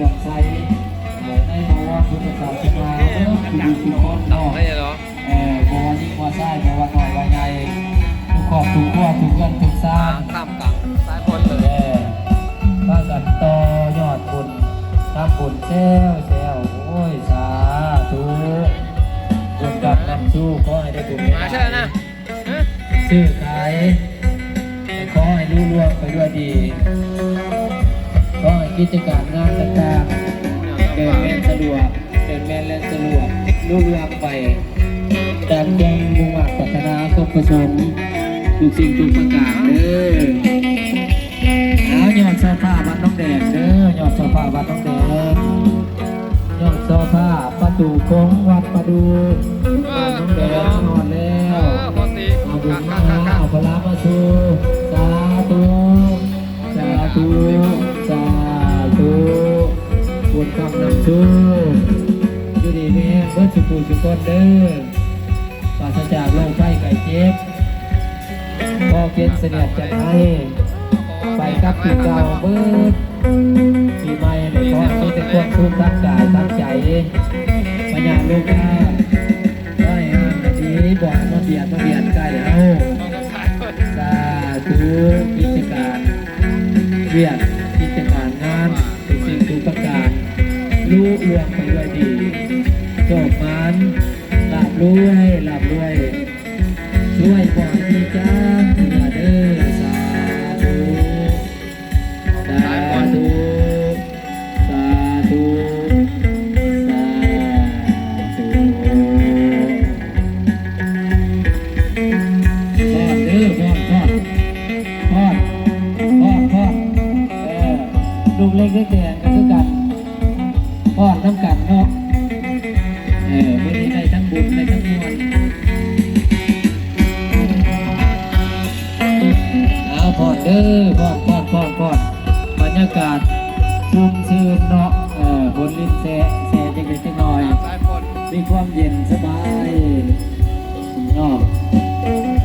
ลือมใสในภาวะพุทธศาสนาเริ่มอยู่ที่คนต่อนอกให้เหรอเออบ่ว่ายิ่งว่าซ้ายบ่ว่าน้อยว่าใหญ่ทุกครอบทุกครัวทุกเงินทุกสร้าทางงข้ามกลางซ้ายพ้นเลเอยอว่ากันต่อยอดบุญทำบุญแซวแซวโอ้ยสาธุบุญกับนำสู้ขอให้ได้บุญมาเชิญนะฮะซื้อขายขอให้รู้ล่วงไปด้วยดีขอให้กิจการ วกเดินแม่นและสะดวกรู้เรื่องไปตามความมุ่งมั่นปรารถนาความประสงค์ทุกสิ่งทุกประการเด้อเอายอดโซฟาวัดน้องแดงเด้อยอดโซฟาวัดน้องแดงยอดโซฟาประตูโค้งวัดประดูน้องแดงนอนแล้วเอาบุญมาเอาพระมาสู่สาธุสาธุสาธุบุญคำนำสู่อ ห้งเบิดสุขุสุขคนเด้อปราศจากโรคไข้ไข้เจ็บพอเก็นเสนียดจะให้ ไปกับปีเก่าเบิดปีใหม่เลยขอให้มีแต่ความสุขทั้งกายทั้งใจมาญาลูกค้าได้งานดีบอกมาเบียดมาเบียดกล้เอาสาธุกิจการเรียกกิจการงานทุกสิ่งทุกประการรู้เรื่องไปด้วยดี จบมันหลับรวยหลับรวยช่วยบอกดีจ้า มีความเย็นสบายเนาะ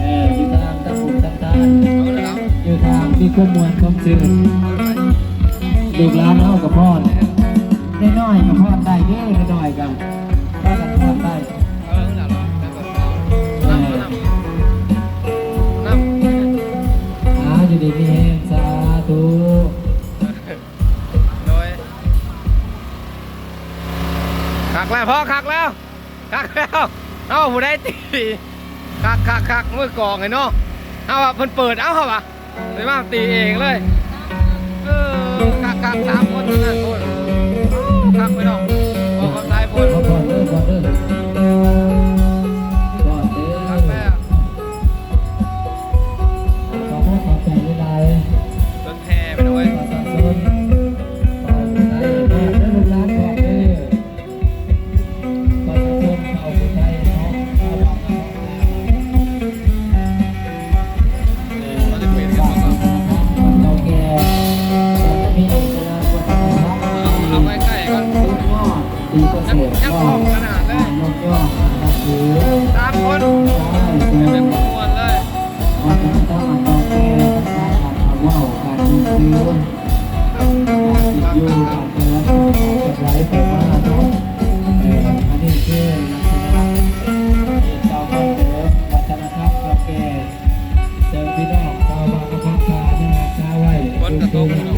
เอออยู่ทางตะบุญทางทานเอาเลยเอาอยู่ทางมีความมวลความซื่นลูกหลานเฮากับพ่อได้ แล้วเอาผู้ไดตีคักคักคักมือกองไงเนาะเอาอะเพิ่นเปิดเอาเขาอะเลยมาตีเองเลยเออคักคักสามคนนั่นคนคักไปเนาะ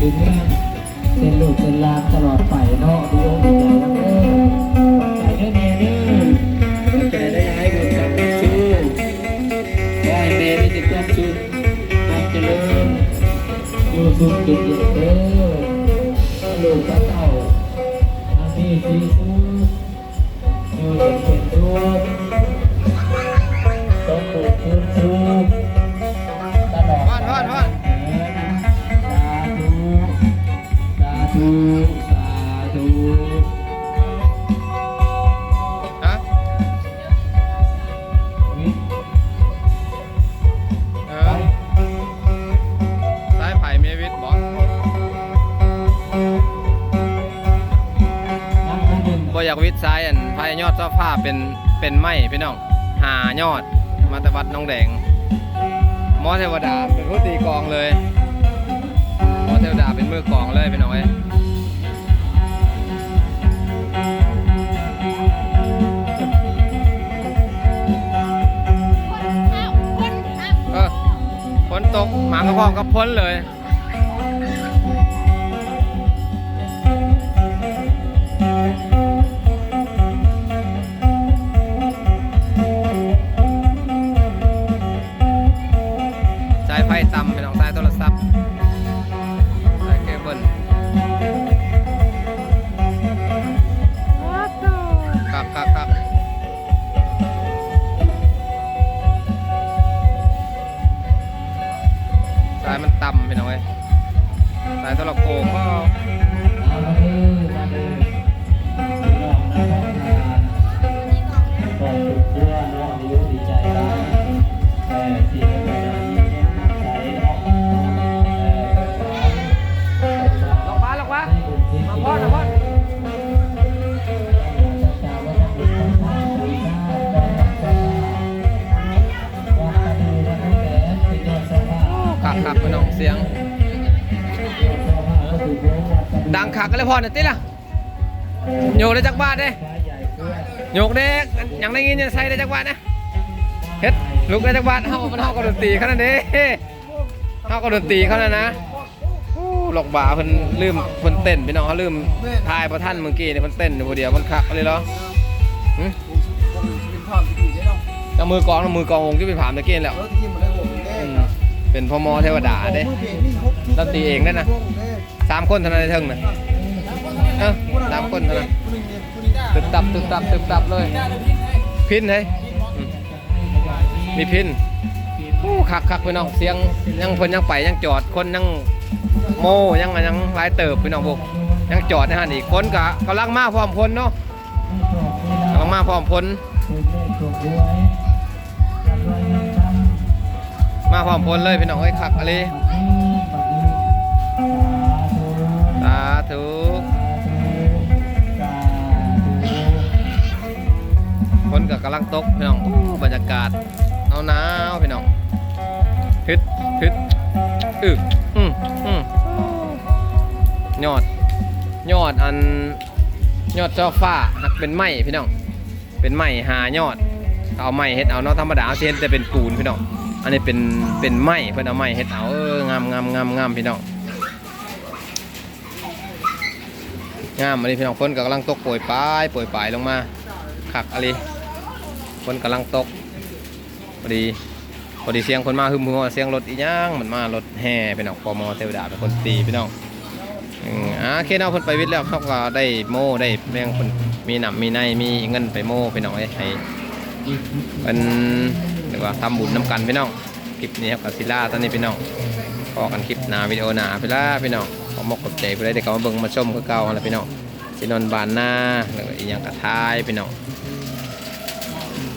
ดูดูเรื่เป็นลูกเป็นลานตลอดไปเนาะดีอดีใจนะเด้อใจเด้อแม่เด้อใจได้ให้บุญกับสู้อได้แม่มีแต่ความสุขความเจริญอยู่สุขกินเย็นเด้อลูกพระเจ้าอามีสีสุขอยู่เย็นเป็นสุขสมบูรณ์คืนสุขตลอดพอดพอดพอดเถิด สาธุสาธุฮะวิเอไปอสายไผ่เมียวิทย์บอกนับอันหนึ่งบ่อยากวิทย์สายอันไผ่ยอดเจ้าผ้าเป็นเป็นไม้พี่น้องหายอดมาแต่วัดน้องแดงหมอเทวดาเป็นผู้ตีกลองเลยหมอเทวดาเป็นมือกลองเลยพี่น้องเอ้ย มาก็พร้อมก็พ้นเลยายโทรโขงก็เอ ขักกันเลยพอเนี่ยติล่ะโยกได้จักบาทเด้โยกเด็กยังได้ยินจะใส่ได้จักบาทนะเฮ็ดลุกได้จักบาทเฮามันเฮากับดนตรีเขานั่นเด้เฮากับดนตรีเขานั่นนะหลอกบ่าเพิ่นลืมเพิ่นเต้นพี่น้องเขาลืมทายประท่านเมื่อกี้เนี่ยเพิ่นเต้นอยู่ผู้เดียวเพิ่นคักเลยเหรอหึเอามือกองมือกองวงที่ไปผ่านตะกี้นั่นแหล้วเป็นพ่อมอเทวดาเด้เราตีเองได้นะสามคนเท่านั้นเทิงนะามคนเท่านั้นตึบตับตึบตับตึบตับเลย พินเฮ้ยมีพินโอ้คักคักพี่น้องเสียงยังเพิ่นยังไปยังจอดคนยังโมยังยังหลายเติบพี่น้องพวกยังจอดในหันอีกคนกะกำลังมาพร้อมพลเนาะกำลังมาพร้อมพลมาพร้อมพลเลยพี่น้องเอ้ยคักอะไร กำลังตกพี่น้องอู้บรรยากาศหนาวหนาวพี่น้องฮึดฮึดอึกอืมอืมยอด ยอดอันยอดเจ้าฟ้าหักเป็นไม้พี่น้องเป็นไม้หายอด เอาไม้เฮ็ดเอาเนาะธรรมดาเอาสิเฮ็ดแต่เป็นปูนพี่น้องอันนี้เป็นเป็นไม้เพิ่นเอาไม้เฮ็ดเอาเอองามงามงามงามพี่น้องงามอันนี้พี่น้องฝนก็กำลังตกโปรยปลายโปรยปลายลงมาคักอะไร ฝนกำลังตกพอดีพอดีเสียงคนมาฮึมหัวเสียงรถอีหย่างเหมือนมารถแห่พี่น้องปมเทวดาเป็นคนตีพี่น้องอ่าเคเนาะเพิ่นไปวิทย์แล้วเขาก็ได้โม่ได้แม่งเพิ่นมีหนำมีในมีเงินไปโม่พี่น้องเอ้ยให้เป็นเรียกว่าทำบุญน้ำกันพี่น้องคลิปนี้ครับกับซิล่าตอนนี้พี่น้องพอกันคลิปหนาวิดีโอหนาพี่ล่าพี่น้องขอมกขอบใจไปได้เด็กเขามาเบิ่งมาชมก็เก่าแล้วพี่น้องสินนบานหน้าหรืออีกอย่างกระทายพี่น้อง